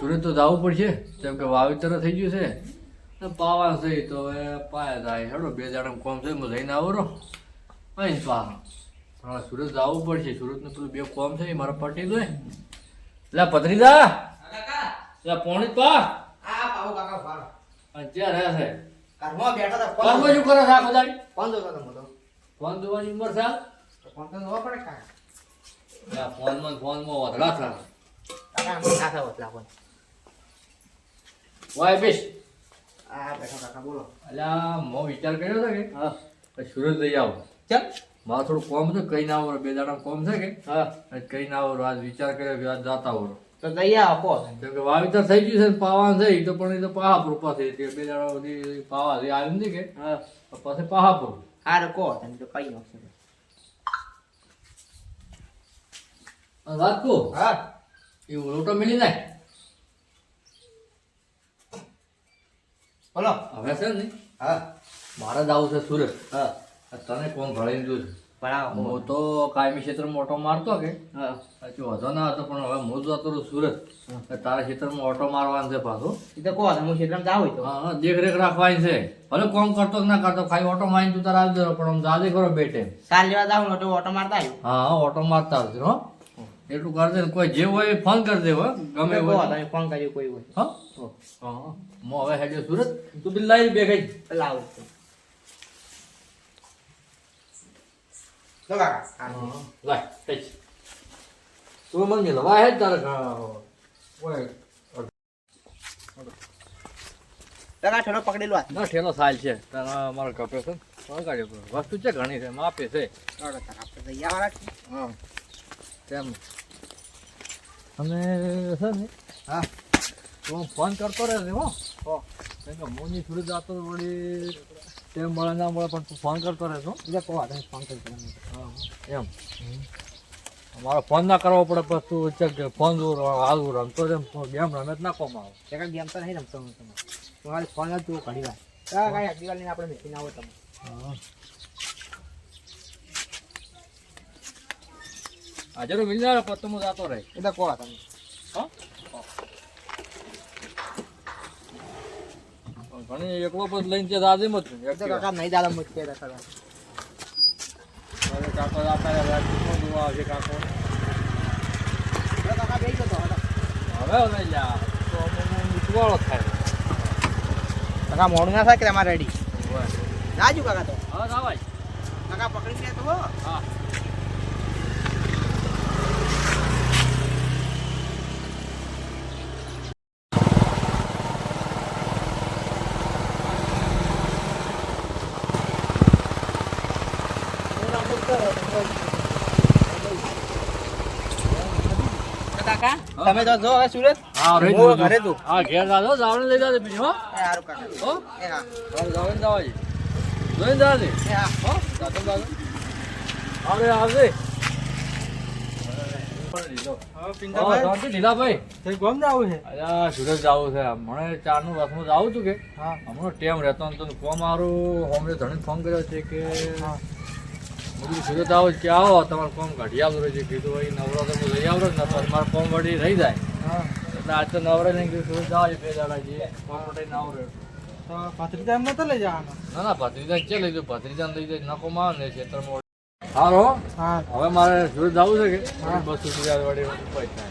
સુરત તો જવું પડશે. જેમ કે વાવેતર થઈ ગયું છે. પાવા છે તો હવે પાયા થાય હેડો બે દાડા કોમ છે હું લઈને આવો રહો. અહીં પા હા સુરત જવું પડશે. સુરતનું પેલું બે કોમ છે મારા પટી દો લે પત્રીદા લે પોણી પા હા પાવો કાકા ફાર અત્યારે ત્યાં રહે છે. ઘરમાં બેઠા હતા ફોન શું કરો છો આખો દાડી ફોન જોતો હતો ફોન જોવાની ઉંમર છે? ફોન તો જોવો પડે કાકા ફોનમાં ફોનમાં વધરા થાય કાકા આમ થાવ એટલા ફોન વાય બેસ. આ બેઠો કાકા બોલો. અલ્યા મો વિચાર કર્યો છે કે હા. સુરત લઈ આવો. ચલ મારે થોડું કોમ છે કઈ ના આવરો બે દાડા કોમ છે કે? હા. કઈ ના આવરો આજ વિચાર કર્યો કે આજ જાતા આવરો તો દઈ કો કેમ કે વાવેતર થઈ ગયું છે ને પાવા છે તો પણ એ તો પાહાપુર થઈ છે. બે દાડા સુધી પાવા આવ્યું નથી કે? હા. પાસે પાહાપુર હારે કહો તમે તો કઈ અને વાત કહું. હા. એ લોટો મિલી નાખ. બોલો. હવે છે ને? હા. મારે જ આવું છે સુરત. હા. તને કોણ ભણાવી દઉં છે? ભણાવો. હું તો કાયમી ક્ષેત્રમાં ઓટો મારતો કે? હા. હજુ વધો ના હતો પણ હવે હું જતો રહું સુરત. તારા ક્ષેત્રમાં ઓટો મારવાનો છે પાછો. એ તો કો હું ક્ષેત્રમાં જાવ તો. હા દેખરેખ રાખવાની છે. ભલે કોમ કરતો ના કરતો ખાલી ઓટો મારીને તું તારા આવી જરો પણ આમ જાજે ખરો બેટે. સાર લેવા જાવ ઓટો મારતા આવ્યો હા હા ઓટો મારતા આવજો હો. એટલું કરજે કોઈ જે હોય ફોન કરી દેવો હો. ગમે હોય તમે ફોન કરજો કોઈ હોય. હા? હા. મો હવે હેડ્યો સુરત તું બિલ્લાઈ બે ગઈ લાવ તો કાકા લાય ટેચ તું મને તારે ઓય. ઠેલો પકડેલો હાથ ના ઠેલો સાલ છે. તારા મારો કપે છે વગાડ્યો વસ્તુ છે ઘણી છે માપે છે. કાકા આપણે હા. તેમ. અને છે ને હા. હું ફોન કરતો રહેજે હો. હો કેમ કે મોની સુરત જતો વળી તેમ મળે ના મળે પણ તું ફોન કરતો રહેજો બીજા કહો તમે ફોન કરી તમે એમ. મારો ફોન ના કરવો પડે પછી તું ચેક કે ફોન જોઉં હાલવું રમતો એમ ગેમ રમે જ ના કોમ આવે. કાકા ગેમ તો નહીં રમતો હું તમે તમારે ફોન જ તું ઘણી વાર. કાંઈ અગલી વાર આપણે મેકીને આવો તમે આજે તો મિલ જાય પછી હું જતો રહે એટલે કહો તમે. ઘણી એકલો પછી લઈને ત્યાં દાદે મત કાકા નહીં દાદા મુજ કે કાકા જોવા આવશે કાકો? કાકા બેસી જતો હતો હવે લઈ તો અમુક ઉતવાળો થાય. કાકા મોડું ના થાય કે તમારે રેડી રાજુ કાકા તો. હા દાવાય કાકા પકડી લે તો હો. તમે તો જો હવે સુરત. હા હું ઘરે તું હા ઘેર દાદો જાવણ લઈ જાજે બીજો હો. એ હારું કાકા હો. એ હા. જાવણ દાવાજી જોઈ જાજે એ હા. હો દાદો જાજો આવડે આવજે. ટેમ રહેતો ફોન મારું. હોમને ધણી ફોન કર્યો છે કે હા. કીધું સુરત આવો કે આવો તમારે કોમ કાઢી આવતો રહે કીધું ભાઈ નવરો તો લઈ આવડો જ તો મારે કોમ વળી રહી જાય. હા. એટલે આજ તો નવરો નહીં કીધું સુરત જાવ બે દાડા જઈએ કોમ વળી ના આવડે. તો ભત્રીજાન નતો લઈ જવાનો? ના ના ભત્રીજાન છે લઈ જાવ? ભત્રીજાન લઈ જાય નકો માં આવે ને ક્ષેત્રમાં હારો? હવે મારે સુરત જવું છે કે? બસો રૂપિયા વાળી પૈસા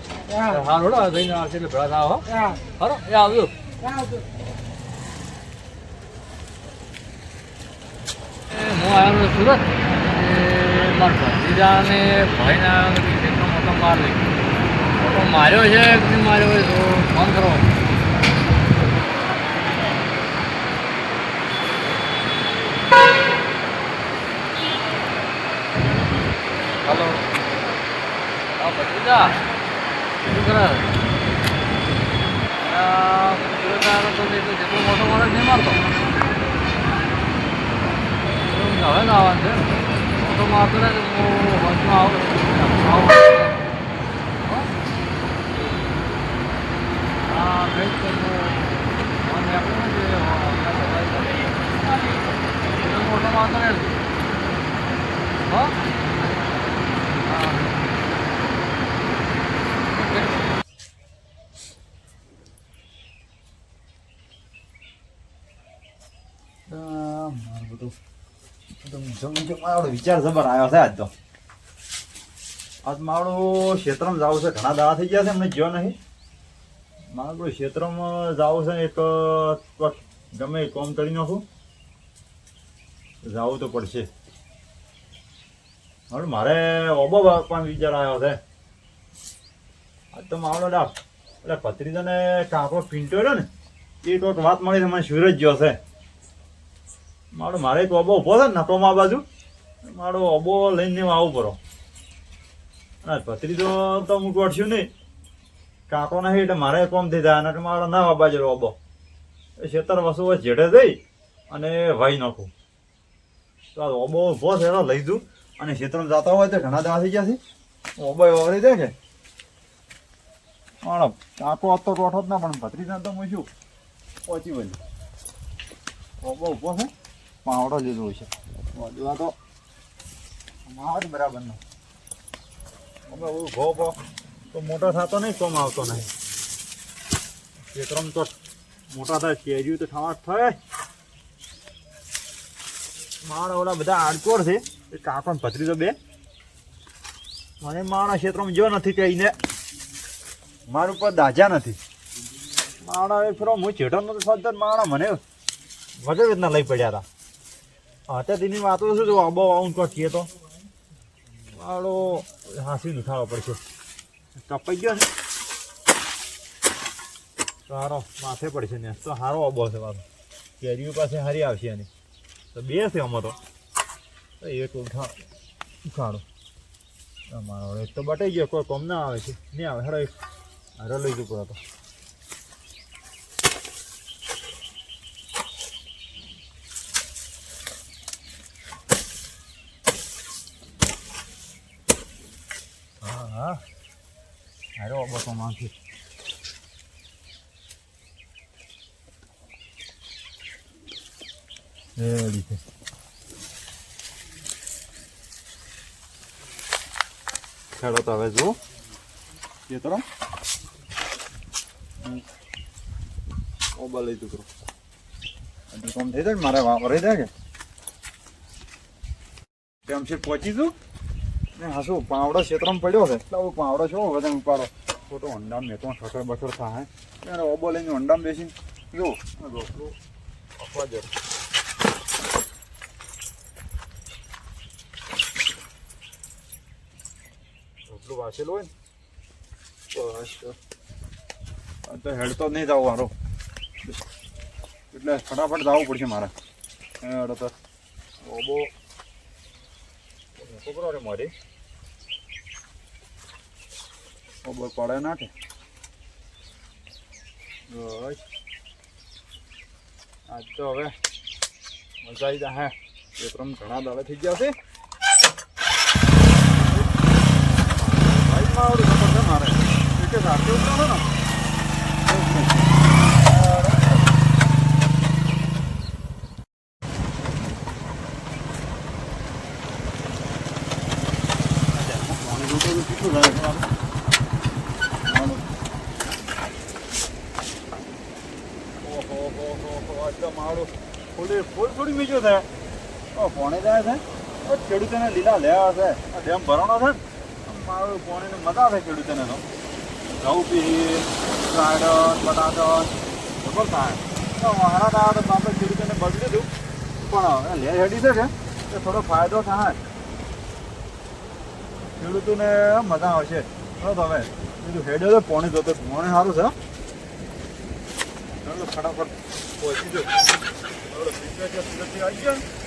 હારો થઈને આવશે એટલે ભેળા થાવ હારો એ આવજો. એ હું આવ્યો સુરત? મારા ભત્રીજા અને ભાઈના ખેતરનો મોટો માર લઈ મોટો માર્યો છે કે માર્યો હોય તો ફોન કરો. હલો હા, ભત્રીજા. શું કરે? જેટલો મોટો માણસ નહીં મારતો. હવે ના આવવાનું છે. મોટો મારતો ને તો હું વચમાં આવું આવું હો? હા કંઈક તો હું મને આપણું ને જે એટલો મોટો મારતો ને હો હા તો જો- જો મારો વિચાર જબર આવ્યો છે આજ તો. આજ મારું ક્ષેત્રમાં જવું છે. ઘણા દાડા થઈ ગયા છે એમને ગયો નહીં. મારું ક્ષેત્રમાં જવું છે, એક ગમે કોમ કરી નાખું. જવું તો પડશે. હવે મારે ઓબો પણ વિચાર આવ્યો છે. આજ તો મારો એટલે એટલે ભત્રીજાને કાંકરો પીંટો રહ્યો ને, એ કોઈક વાત મળી છે, મને સુરજ ગયો છે. મારો, મારે એક ઓબો ઊભો ને નકોમાં બાજુ, મારો ઓબો લઈને આવું પડો. અને પથરી તો તો હું ગોઠશું નહીં. કાકો નહીં, એટલે મારે કોમ થઈ જાય, અને મારો ના બાજુ ઓબો. એ છેતર વસુ જેઠે જઈ, અને વાઈ નાખું. તો આ ઓબો ઊભો એનો લઈ દઉં અને ખેતરમાં જતા હોય તો ઘણા દાડા થઈ ગયા છે. ઓબો વાવરી દે છે. પણ કાકો હતો ગોઠો જ ના, પણ ભત્રીજા તો હું શું? પહોંચી વળી ઓબો ઊભો છે. પાવડો લીધો છે. વાદળા તો માર બરાબર નો. અમે ઊભો તો મોટો થતો નહીં, કોમ આવતો નહીં. ખેતરમ તો મોટા થાય, કેરીઓ તો થવા થાય. મારા ઓલા બધા આડકોર છે. એ કાકો પથરી તો બે. મને મારા ક્ષેત્રમાં જો નથી કહીને મારા ઉપર દાજા નથી. માણા એ ફરો હું ચેટો નતો માણા મને વગર રીતના લઈ પડ્યા હતા. અત્યારે તેની વાતો શું જો આબો આવું કહીએ તો. વાળો હાંસી દુખાવો પડશે. કપાઈ ગયો ને સારો માથે પડશે ને. તો સારો આબો છે વાળો. કેરીઓ પાસે હારી આવશે એની. તો બે છે અમારો તો. એક ઉઠા, ઉખાડો. અમારો એક તો બટાઈ ગયો, કોઈ કોમ ના આવે છે. નહીં આવે હેડો એક. હારો લઈ જવું પડે તો હા હા હારો આબો તો માંથી રેડી છે ખેડો તો હવે જો ચેતરો ઓબા લઈ હજુ કામ થઈ જાય ને મારે વાપરી જાય કે તેમ છે પહોંચી તું ને હા શું પાવડો ક્ષેત્રમાં પડ્યો છે એટલે હવે પાવડો છો વજન ઉપાડો ખોટો અંડામ મેં તો ઠકર બસર થાય. ત્યારે ઓબો લઈને અંડામ બેસીને જો ગોપરો આપવા જર એટલું વાંચેલું હોય ને બસ તો નહીં જાવ મારો એટલે ફટાફટ જવું પડશે મારે. હેડો તો ઓબો, છોકરો રે મારી ઓબો પડે ના કે આજ તો હવે મજા આવી જાય હે. એ રમ ઘણા દાડા થઈ ગયા છે. ભાઈ મારું. ખબર એક જ હાથે ઉતરો ને ફૂલ થોડી મીઠું છે ઓ છે? ખેડૂતોને લીલા લેવા છે. આ ડેમ ભરવાનો છે મારું પોણીને મજા આવે ખેડૂતોને તો. ઘઉં પી ગાર્ડન બટાટન ખબર થાય તો દાડા તો આપણે ખેડૂતોને બદલી દીધું. પણ લે હેડી છે કે? થોડો ફાયદો થાય. ખેડૂતોને મજા આવશે. તો હવે. બીજું હેડ્યો તો પોણી જોતો. પોણી સારું છે ફટાફટ પહોંચી જો ચાલો પિક્ચર સુરતથી આવી ગયો.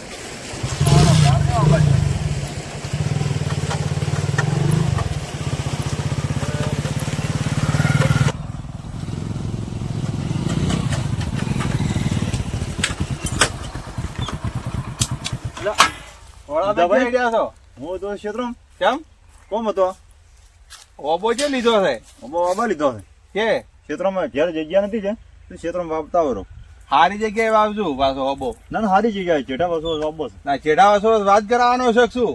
ગયા છો? હું તો ક્ષેત્રમાં. કેમ? કોમ હતો? ઓબો જે લીધો છે. ઓબો ઓબો લીધો છે. કે? ક્ષેત્રમાં ઘેર જગ્યા નથી છે તો ક્ષેત્રમાં વાપતા હોય સારી જગ્યાએ વાવજો પાછો ઓબો ના ના સારી જગ્યાએ ચેટા વસો છે. ના ચેડા વસો વાત કરાવવાનો છે શું?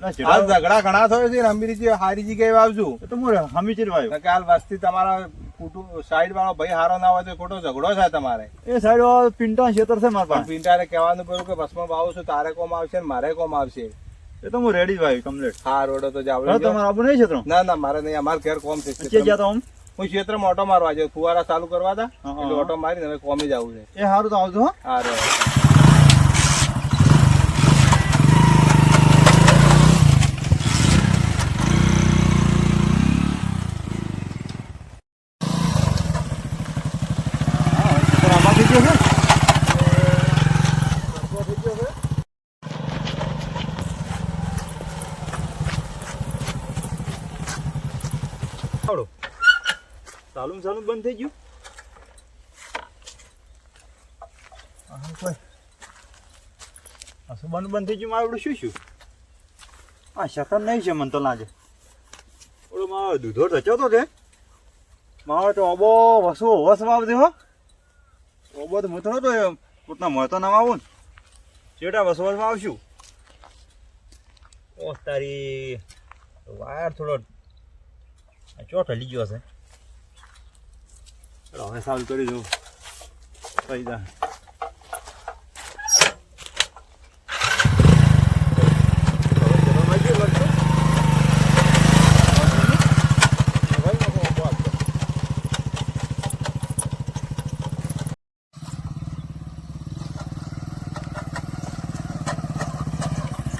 ના ઝઘડા ઘણા થયો છે ને અમીરી સારી જગ્યાએ વાવજો. એ તો હું હમી ચીર વાયો તો કે વસ્તી તમારા કુટુંબ સાઈડ વાળો ભાઈ હારો ના હોય તો ખોટો ઝઘડો થાય તમારે. એ સાઈડ વાળો પિંટો ખેતર છે મારા પણ પાસે. પિંટાને કહેવાનું પડ્યું કે બસમાં વાવું છું તારે કોમ આવશે ને મારે કોમ આવશે. એ તો હું રેડી ભાઈ કમ્પ્લીટ હા રોડો તો જાવ તમારે આવું નહીં ક્ષેત્ર ના ના મારે નહીં અમારે ઘેર કોમ છે. ક્ષેત્રમાં. ગયા તો આમ? હું ક્ષેત્રમાં ઓટો મારવા જાઉં ફુવારા ચાલુ કરવા હતા. એટલે ઓટો મારીને હવે કોમી જવું છે. એ સારું તો આવજો સારું હા ચાલુ ચાલુ બંધ થઈ ગયું? બંધ બંધ થઈ ગયું મારું શું શું આ શકર નહીં છે મને તો લાગે. ઓલો મારો દૂધો રચ્યો તો તે મારો તો અબો વસુ વસ વાવતી હો. ઓબો તો હું તો નતો એમ પોતના મળતો ના આવું ને. ચેટા વસો વસ આવશું? ઓ તારી વાયર થોડો ચોટ હલી ગયો છે ચાલો હવે સારું કરી દઉં. થઈ જાય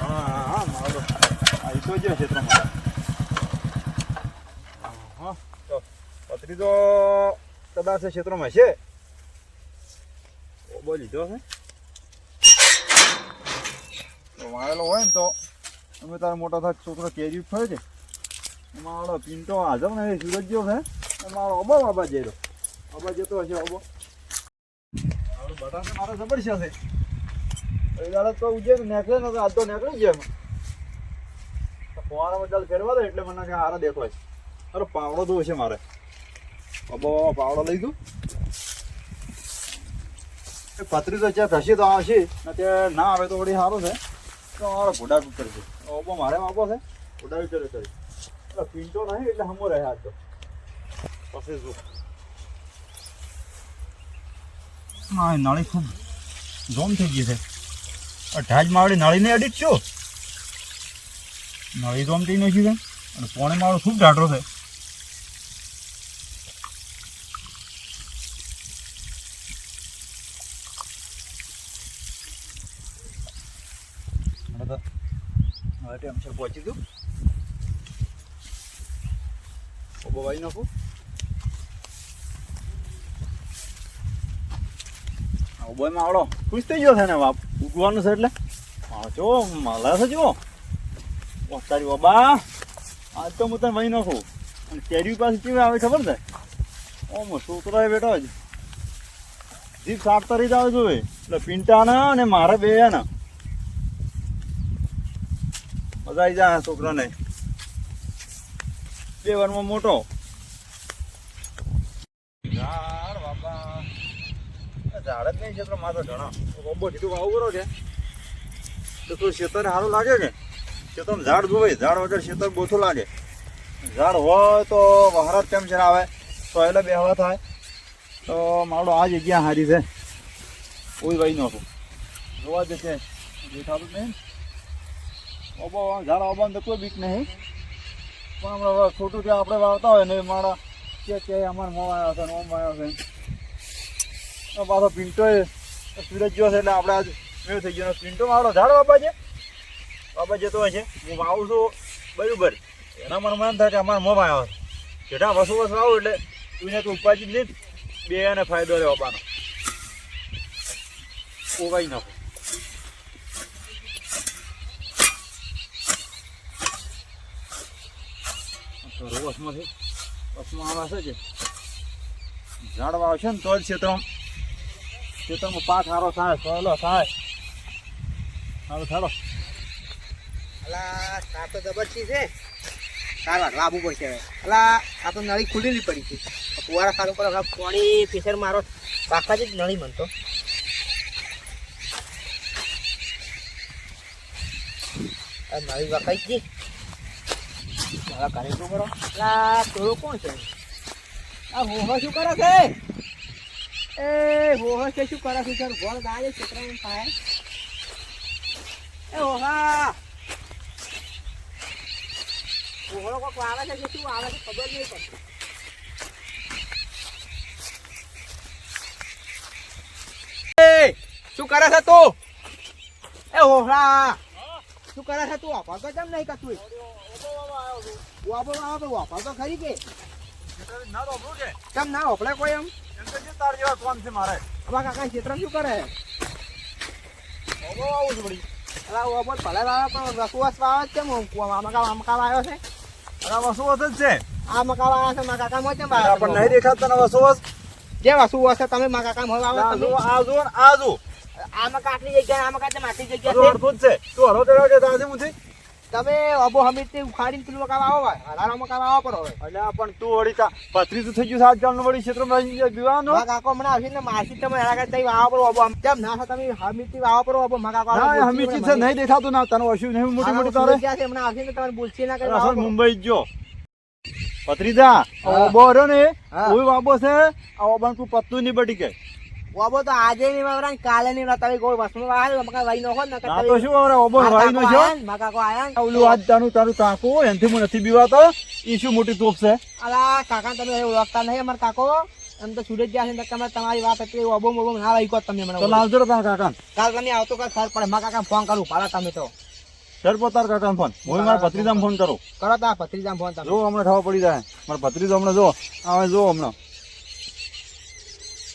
હા હા મારો આવી તો ગયો ક્ષેત્રમાં હા તો પતરી તો કદાચ ક્ષેત્રોમાં છે. ઓબો લીધો છે વાળેલો હોય ને તો અમે તારા મોટા થાય છોકરો કેરી ફરે છે. મારો પિન્ટો હાજર ને સુરજ ગયો છે. મારો અબો બાબા જેરો અબા જતો હશે અબો. મારો બટાકા મારો જબરજસ્ત છે. દાડા તો ઉજે ને નેકળે ને તો આજ તો નીકળી ગયા એમાં. ફુવારામાં ચાલ ફેરવા દે એટલે મને કે હારા દેખાય અરે પાવડો દો છે મારે. બાબા પાવડો લઈ એ પતરી તો ત્યાં થશે તો આવશે ને ત્યાં ના આવે તો વળી સારું છે તો મારો ઘોડા ઉપર કરશે ઓબો મારે આપો છે ઘોડા વિચારે કરી એટલે પીંટો નહીં એટલે હમો રહે આજ તો પછી જો ના નાળી ખૂબ જોમ થઈ ગઈ છે અઢાજ માવડી નાળીને અડીટ છો નાળી આમ થઈ નથી છે અને પોણે માળો ખૂબ ઢાઢો છે તો હવે ટેન્શન પહોંચી ગયું. ઓબો વાઈ નાખું. ઓબોયમાં માવડો ખુશ થઈ ગયો છે ને બાપ? ઉગવાનું છે એટલે? જો મળે છે જો તારી બાબા. આજ તો હું તને વહી નાખું. અને કેરી પાસે કેવી આવે ખબર છે? ઓમ, છોકરો બેઠો જ. જીપ સાફ તરી જ આવે જોવે એટલે પિંટાના અને મારે બે ને મજા જા છોકરાને. બે વારમાં મોટો. ઝાડ બાપા. ઝાડ જ નહીં છે તો માથે ઘણા. રોબો કીધું આવું કરો છે તો તું ખેતર સારું લાગે કે? ખેતરમાં ઝાડ જોવે ઝાડ વગર ખેતર બોથું લાગે. ઝાડ હોય તો વહારા ટેન્શન આવે તો એટલે બેહવા થાય. તો મારો આ જગ્યા સારી છે. કોઈ ભાઈ નહોતું. જોવા જશે છે. દેખાતું નહીં ઓબો ઝાડ ઓબાને તો કોઈ બીક નહીં. પણ હમણાં ખોટું ત્યાં આપણે વાવતા હોય ને મારા કે કે અમારે મોં આવ્યા છે ઓમ આવ્યા છે. પાછો પિન્ટો સુરજ છે એટલે આપણે આજ મેળ થઈ ગયો. પિન્ટો મારો ઝાડ બાપા છે? બાપા જતો હોય છે. હું વાવું છું બરાબર. એના મને મન થાય કે અમારે મોં આવ્યો છે. જેઠા વસુ વસ વાવું એટલે તું તું ઉપાજી નહીં બે એને ફાયદો રહે બાપાનો ઓવાઈ નાખો. તો રોસમાંથી વસમાં આવે છે? ઝાડવા આવશે ને તો જ ક્ષેત્રમાં ક્ષેત્રમાં પાક સારો થાય, સોયલો થાય. સારું થાળો અલા, તાર તો જબરજી છે. તાર વાટવા આવવું પડશે અલા, આ તો નળી ખુલેલી પડી છે. ફુવારા ચાલુ કરો હવે પાણી ફિશર મારો નળી મનતો આ નળી વખાઈ ગઈ. શું કોણ છે? આ હોહો શું કરે છે? એ હોહો છે, શું કરે છે? એ હોહા. હોહો કોક શું આવે છે ખબર નહીં પડતી. શું કરે છે તું? એ હોહરા શું કરે છે તું? વાપરતો કેમ નહીં કરતું? વાપર વાપર વાપર તો ખરી કે ના આપણું છે કેમ ના વાપરે કોઈ એમ એમ તો જે તાર જેવા કોમ છે મારે આવા કાકા ક્ષેત્ર શું કરે ઓબો આવું છે બડી અલા ઓ બોલ ભલે વાવે પણ રસુવાસ વાવે છે કેમ આમાં કા આમાં કા આવ્યો છે અલા વસુ વસ જ છે આ મકા વાળા છે મારા કાકા મોજ કેમ પણ વાવ્યા નહીં દેખાતા ને વસુ વસ જે વસુ છે. તમે મારા કાકા મોજ આવો તમે જો આ ને આ જો આ મકા આટલી જગ્યા આ મકા તેમ આટલી બધું જગ્યા અડધું જ છે. તું હરો ચડાવ કે તાજે મુથી. છે તમે અબો હમીરથી ઉખાડીને પેલું કામ આવો ભાઈ. હરારો કામ આવો પર હવે. એટલે પણ તું વળી તા પથરી તો થઈ ગયું સાત આજકાલનું વળી ક્ષેત્રમાં આવી દીવાનો. કાકો મને આવશે ને માસી તમે હરા કરતા આવો પર અબો. કેમ ના તમે હમીરથી આવો પર અબો? મકા કાકો ના હમીદથી નહીં દેખાતું ના તને વસ્યું નહીં મોટી મોટી તારે. છે હમણાં આવશે ને તમે બોલશી ના કરી મુંબઈ જો પથરી દા ઓબો રહ્યો ને ઓય બાબો છે. આ ઓબાન તું પત્તું નહીં બટી કે. વાવો તો આજે નહીં વાવરા કાલે નહીં. તમે કોઈ મકા વાઈ નાખો ને તો શું ઓબો છો? આયા ને, આયા ઓલું આજ તારું તારું તાકું એનથી હું નથી બીવાતો. ઈ શું મોટી તોપ છે? અલા કાકા તમે હવે ઓળખતા નહીં અમારા કાકો. એમ તો સુરત ગયા છે ને તમે તમારી વાત હતી ઓબો મોબો ના ગયો તમે મને તો લાવજો તારા કાકા કાલ તમે આવતો કાલ ખબર પડે. મા કાકા ફોન કરું પાલા તમે તો. સર પોતાર કાકા ફોન હું મારા ભત્રીજામ ફોન કરું. કરો. તા ભત્રીજા ફોન તમે. જો હમણાં થવા પડી જાય. મારા ભત્રીજો હમણાં જો. આવે જો હમણાં.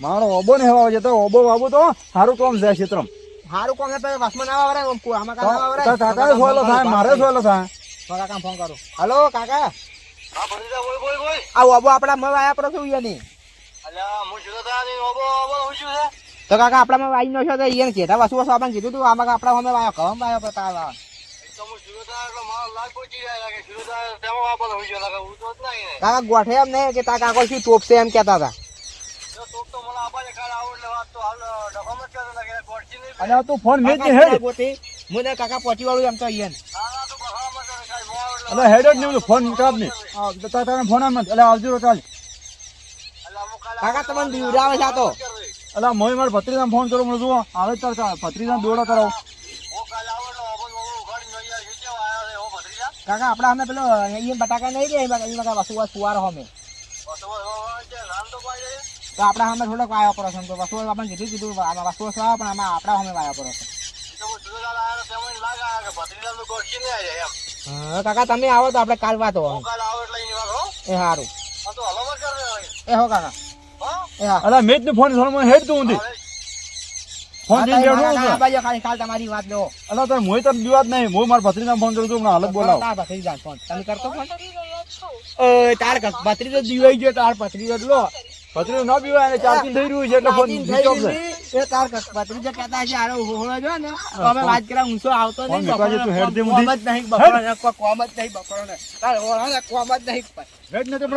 મારો ઓબો ને હવા જતો ઓબો બાબુ તો સારું કોમ છે ક્ષેત્રમાં. હારું કોમ પેલા વાસમાં ના વાવરે આમાં કામ આવરે તારા કાકાને થાય મારે સોયલો થાય. મારા કામ ફોન કરો. હલો કાકા. હા ભત્રીજા બોલ બોલ બોલ. આ ઓબો આપડા મવા આયા પર શું ઈયાની? અલ્યા હું જોતો તા ની ઓબો ઓબો હું છું છે? તો કાકા આપડા મવા વાઈ નો છો તો ઈયાને કેટા વાસુ વાસુ આપણને કીધું તું આમાં આપડા અમે આયો કમ આયો પર તાર વાયો. તો હું જોતો તા એટલે મારો લાગ પહોંચી જાય લાગે જોતો તા તેમાં વાપસ હું જો લાગે હું તો જ નહીં ને. કાકા ગોઠે એમ નહીં કે તા કાકો શું ટોપશે એમ કેતા હતા. તોપ તું ફોન મેં એટલે તો જ હેડ લાગે ગોળચી નહીં અલ્યા તું ફોન કાકા મને કાકા પહોંચી વાળું એમ તો ઈયાને અલે હેડ જ નહીં ફોન કાપ ને તારા ફોન આમ એટલે આવજો રો કાલ. કાકા તમને બીવડાવે છે તો. અલા મોય માર ભત્રીજાને ફોન કરો મને જુઓ આવે તાર ભત્રીજાને દોડા કરો કાકા આપણા અમે પેલો અહીંયા બટાકા નહીં દે એમાં બસ વસુ ફુવારો અમે તો આપણા સામે થોડોક વાયો પર છે. તો વસ્તુ આપણે કીધું કીધું આમાં વસ્તુ વસ પણ આમાં આપણા સામે વાયો પર છે. કાકા તમે આવો તો આપણે કાલ વાત હોય એ સારું એ હો કાકા. એ હા. અલા મેજ ને ફોન થોડો મને હેડ તું ફોન જઈને બેઠો છું. બાજુ ખાલી કાલ તમારી વાત લો. અલા તાર મોય તાર બીવાત નહીં. મોય માર ભત્રીજાને ફોન કરું છું હમણાં હાલત બોલાવ. તાર ભત્રીજ ફોન. તમે કરતો ફોન? ઓય તાર ભત્રીજો દીવાઈ ગયો તાર ભત્રીજો લો. ભત્રીજો ના બીવાય એને ચાર્જિંગ થઈ રહ્યું છે એટલે ફોન સ્વિચ ઓફ છે. એ તાર ભત્રીજો કહેતા છે આરે હોળો જો ને. તો અમે વાત કર્યા ઊંચો આવતો નહીં મૂકવા હેડ દે કોમ મુંધી. જ નહીં બકરો ને કોઈ કોમ જ નહીં બકરો ને તાર હોળો ને કોમ જ નહીં હેડ ને તે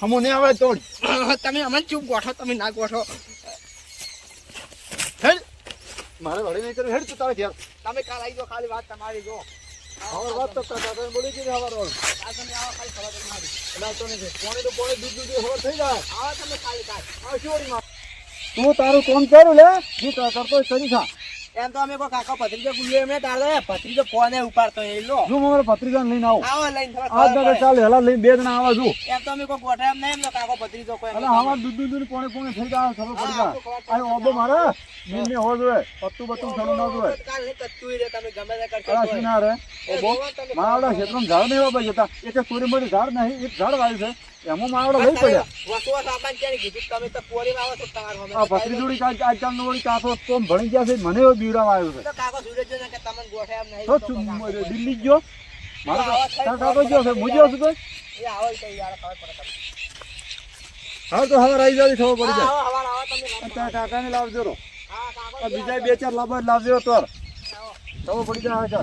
હમો ને આવે તો તમે અમને ચૂપ ગોઠો તમે ના ગોઠો. હેડ. મારે વળી નહીં કર્યું હેડ તો તારે ઘેર તમે કાલ આવી જો ખાલી વાત તમારી જો. હવે વાત તો તારા દાદાને બોલી કે હવાર વાળું કાલ તમે આવો ખાલી ખબર તમારી એટલે તો નહીં પોણે તો પોણે દૂધ દૂધ ખબર થઈ જાય આવો તમે ખાલી કાલ આ શું? તું તારું કામ કર્યું લે જે કરતો કરી ખા એમ તો અમે કોઈ કાકા ભત્રીજો ગુલ્યો એમને તારે ફોને ઉપાડતો એ લો. જો મારે ભત્રીજાને લઈને આવું. આવો લઈને આજ ચાલ હેલા લઈને બે જણા આવા એમ તો અમે કોઈ ગોઠા એમ નહીં એમનો કાકો ભત્રીજો કોઈ એમ હવા દૂધ દૂધ પોણે પોણે થઈ જાય ખબર પડી. જાય આ ઓબો મારે મેં મેં પત્તું બત્તું ના કાલ કચ્ચું રે તમે ગમે તે કરશો અલા તોય. રે? ઓબો મારા ક્ષેત્રમાં ઝાડ નહીં વાપરે જતા એક એક મોટી ઝાડ નહીં એક ઝાડ વાવ્યું છે. એમાં માવડો લઈ પડ્યા. વસુવા સામાન ક્યારે કીધું? તમે તો પોરીમાં આવો છો તમારા આ ભત્રી જોડી કાંઈ આજકાલનું વળી કાંતો તો ભણી ગયા છે મને એવો બીવડાવ આવ્યો છે. તો કાકો સુરજ ને કે તમને ગોઠે એમ નહીં તો તો છું, કાકો. દિલ્હી ગયો? મારો કાકો ગયો. છે તો એ આવો તો યાર ખબર પડે હા તો હવે ખબર પડી જાય. તારા કાકાને લાવજો રો. બીજા બે ચાર લાભ લાવજો તો. ખબર પડી જાય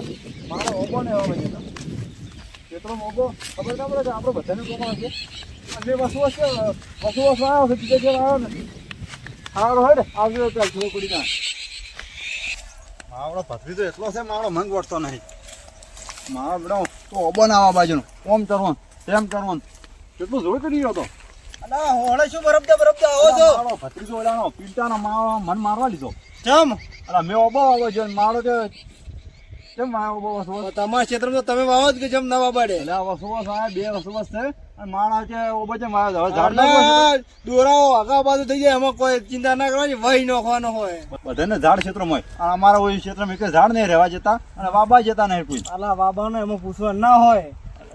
મારો ઓબો ને હવે કેટલો ઓબો ખબર ના પડે કે આપણો બધાને કોમો હશે અને વસુ હશે વસુ વસુ આવ્યો છે બીજા જેવા આવ્યો ને સારો હોય ને આવજો ચાલ પડી જાય મારો ભત્રી તો એટલો છે મારો મંગ વળતો નહીં. માવડો તો ઓબો ના આવવા બાજુનો. ઓમ કરવાનું તેમ કરવાનું કેટલું જોઈ કરી ગયો તો? અલા હોળે શું બરફતા બરફતા આવો છો? મારો ભત્રીજો ઓલાનો પિંટાનો મન મારવા લીધો. ચમ? અલા મેં ઓબો આવો જો મારો કે કેમ તમારા ક્ષેત્રમાં તમે વાવો જ કે જમ ના વાબાડે એટલે આ બે વસવો છે. અને માણસ કે ઓબો છે મારો હવે ઝાડ ના દોરાઓ આગા બાજુ થઈ જાય એમાં કોઈ ચિંતા ના કરવાની વહી નોખવાનો હોય. બધાને ઝાડ ક્ષેત્રમાં હોય. અને અમારા ઓય ક્ષેત્રમાં ઝાડ નહીં રહેવા જતા અને બાબા જતા નહીં પૂછ અલા બાબાને એમાં પૂછવા ના હોય.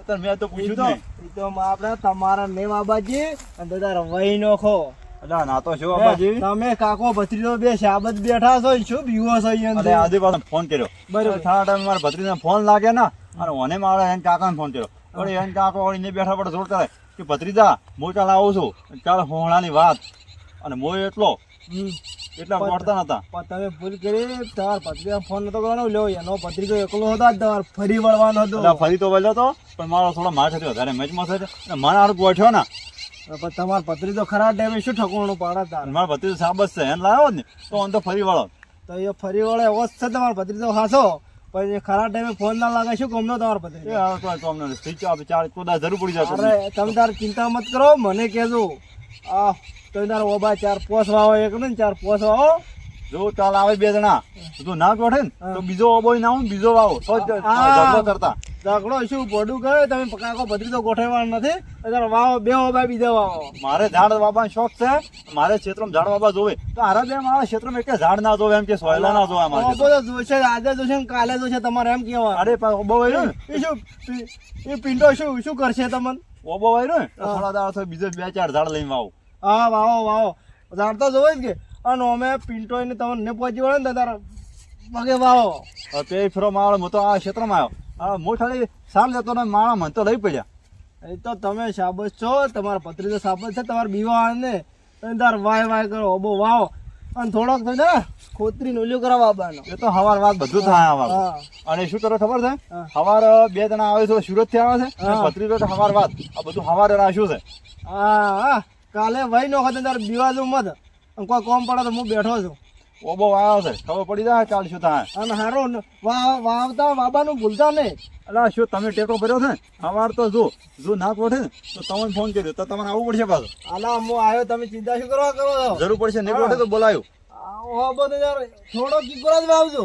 તો મેં તો પૂછ્યું તો આપણે તમારા ને બાબાજી અને દાદા વહી નાખો. એટલે ના તો શું તમે કાકો ભત્રીજો બે શાબત બેઠા છો શું બીવો છો અહીંયા અને આજે પાછો ફોન કર્યો. બરોબર. થાળા ટાઈમે મારા ભત્રીજાને ફોન લાગે ને અને મને મારા એન કાકાને ફોન કર્યો. પણ એને કાકો વળી બેઠા પડે જોડ કરે કે ભત્રીજા હું ચાલ આવું છું. ચાલ હોણાની વાત. અને મોય એટલો. એટલા પડતા નતા. પણ તમે ભૂલ કરી તમારા ભત્રીજા ફોન નતો કરવાનો. લ્યો એનો ભત્રીજો એકલો હતો તમારે ફરી વળવાનો હતો. ફરી તો વળ્યો હતો પણ મારો થોડો માર થયો વધારે મેચમાં થયો અને મને હારું ગોઠ્યો ને. પણ પત્રી ભત્રીજો ખરા ટાઈમે શું ઠકવાનું પાડે તાર? મારા ભત્રીજો સાબસ છે. એને લાવ્યો ને તો આમ તો ફરી વળો. તો એ ફરી વળે એવો જ છે તમારો ભત્રીજો હાસો. પણ એ ખરા ટાઈમે ફોન ના લાગે શું કોમનો તમારો એ ભત્રીજો કામ સ્વિચ ઓફ ચાર કોદા જરૂર પડી જશે અરે તમે તાર ચિંતા મત કરો મને કહેજો. આ તમે તાર ઓબા ચાર પોસ વાવો એક ને ચાર પોસ વાવો. જો ચાલ આવે બે જણા. તું ના ગોઠે ને તો બીજો ઓબો ના હું બીજો વાવો. તો કરતા. ઝઘડો શું પડું કહે તમે કાકો ભત્રીજો ગોઠવવાનું નથી. અત્યારે વાવો બે વાવા બીજા વાવો. મારે ઝાડ બાબાનો શોખ છે. મારે ક્ષેત્રમાં ઝાડ વાવવા જોવે. તો આરા બે મારા ક્ષેત્રમાં એક ઝાડ ના જોવે એમ કે સોયલા ના જોવે મારે બહુ તો જોશે આજે જોશે ને કાલે જોશે તમારે એમ કેવા અરે પણ ઓબો વાયરો ને. એ શું એ પિંટો શું શું કરશે તમને? ઓબો વાયરો ને થોડા દાડા બીજે બે ચાર ઝાડ લઈને વાવો. હા વાવો વાવો. ઝાડ તો જોવે જ કે. અને અમે પિંટો ને તમને ને પહોંચી વળે ને તો તારા પગે વાવો. તે ફેરો મારો હું તો આ ક્ષેત્રમાં આવ્યો. હું ખાલી સાલ લેતો ને માણા મને તો લઈ પડ્યા. એ તો તમે સાબસ છો તમારા પત્રી તો સાબસ છે તમારા બીવા ને તાર વાય વાય કરો ઓબો વાવો. અને થોડોક તો ને ખોતરી નોલ્યો કરાવવા આવવાનો એ તો હવાર વાત બધું થાય હવાર અને શું કરો ખબર છે. હવાર બે જણા આવે છે સુરતથી આવે છે પત્રી તો હવાર વાત. આ બધું હવારે રાખ્યું છે. હા હા. કાલે વહી નો ખાતે તાર બીવાનું મત. કોઈ કોમ પડે તો હું બેઠો છું. ઓબો વાવ છે. ખબર પડી જાય ચાલ શું થાય અને હારો વાવતા બાબાનું ભૂલતા નહીં. અલા શું તમે ટેકો ભર્યો છે? ને હવાર તો જો જો ના પડે તો તમને ફોન કર્યો. તો તમારે આવવું પડશે પાછું. અલા હું આવ્યો તમે ચિંતા શું કરવા કરો જરૂર પડશે નહીં પડે તો બોલાયું. થોડો કિકોર જ વાવજો.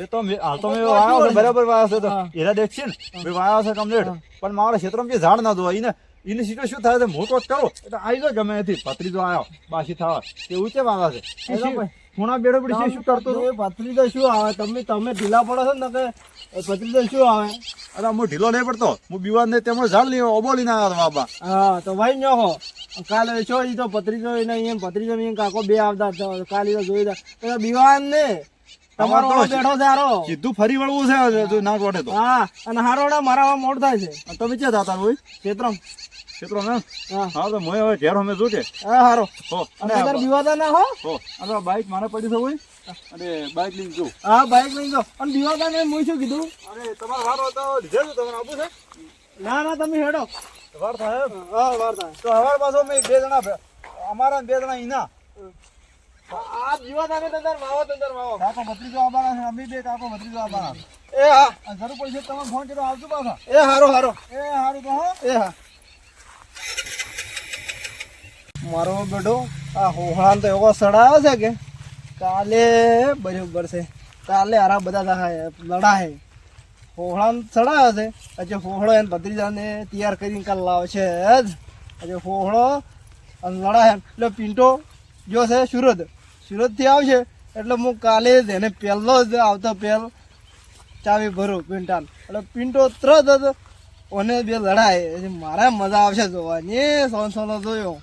એ તો હાલ તો મેં વાયો છે બરાબર વાયો છે તો. એરા દેખ ને. મેં છે કમ્પ્લીટ પણ મારા ક્ષેત્રમાં જે ઝાડ ના દો એને એની સીટો શું થાય છે? તો કરો. એટલે આવી ગયો ગમે એથી. ભત્રીજો આવ્યો બાસી થવા. તે છે વાવા છે. ખૂણા બેડો પડી શું કરતો? એ પથરી તો શું આવે? તમે તમે ઢીલા પડો છો ને કે પથરી તો શું આવે? અરે હું ઢીલો નહીં પડતો. હું બીવાન ને તેમણે ઝાડ લઈ ઓબોલી ના આવ્યો બાબા હા તો ભાઈ ન હો. કાલે છો એ તો પથરી તો એને એમ પથરી તો એમ કાકો બે આવતા. કાલે તો જોઈ દે તો બીવાન ને તમારો બેઠો છે હારો. સીધું ફરી વળવું છે જો ના કોઠે તો. હા અને હારોડા મારા મોડ થાય છે. તમે ક્યાં જતા હોય? ક્ષેત્રમ ક્ષેત્રો મેં હા. હા તો મોય હવે ઘેર અમે જોજે. હા હારો. હો. અને અને તાર ના હો? હો. અને બાઈક મારે પડી છે હોય અને બાઈક લઈને જો. હા બાઈક લઈ જાઓ અને બીવાતા ને હું શું કીધું? અરે તમારો વારો તો લીધે છે તમારે આપવું છે? ના ના તમે હેડો. વાર થાય હા વાર થાય. તો હવાર પાછો મેં બે જણા અમારા બે જણા ઈના. આ બીવાતા ને તો વાવો તંદર વાવો. કાકો ભત્રીજો છે અમે બે કાકો ભત્રીજો આવવાના. એ હા. જરૂર પડશે તમે ફોન કર્યો આવજો પાછા. એ હારો હારો. એ હારું તો એ હા. મારો બેટો આ હોહળાન તો એવો સડાયો છે કે કાલે બરોબર છે. કાલે હારા બધા થાય લડાય હોહળાન સડાયો છે. હજી હોહળો એને ભત્રીજાને તૈયાર કરીને કાલ લાવશે જ. આજે હોહળો અને લડાય એટલે પિન્ટો જો છે સુરત. સુરતથી આવશે, એટલે હું કાલે જ એને પહેલો જ આવતો પહેલ ચાવી ભરું પિન્ટાન એટલે પિન્ટો તરત જ ઓને બે લડાય. મારે મજા આવશે જોવાની. સોન સોનો જોયો.